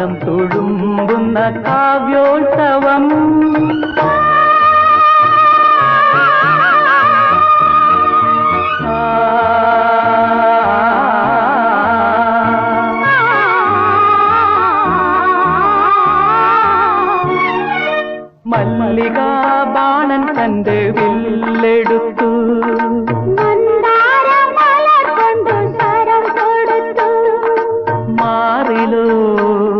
കാലം തുളുമ്പുന്ന കാവ്യോത്സവം. മല്ലിക ബാണൻ തന്റെ വില്ലെടുത്തു. മാറിലോ